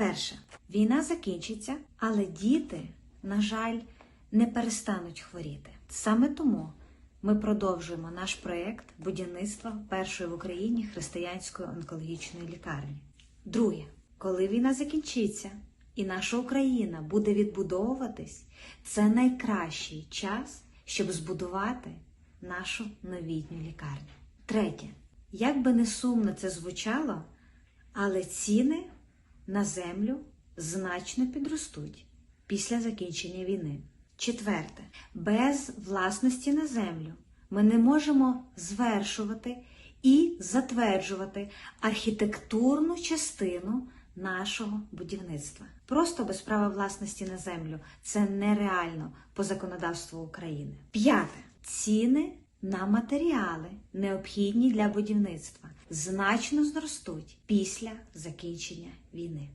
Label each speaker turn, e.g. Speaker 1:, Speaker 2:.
Speaker 1: Перше, війна закінчиться, але діти, на жаль, не перестануть хворіти. Саме тому ми продовжуємо наш проєкт будівництва першої в Україні християнської онкологічної лікарні. Друге, коли війна закінчиться і наша Україна буде відбудовуватись, це найкращий час, щоб збудувати нашу новітню лікарню. Третє, як би не сумно це звучало, але ціни на землю значно підростуть після закінчення війни. Четверте, без власності на землю ми не можемо звершувати і затверджувати архітектурну частину нашого будівництва. Просто без права власності на землю це нереально по законодавству України. П'яте ціни на матеріали, необхідні для будівництва, значно зростуть після закінчення війни.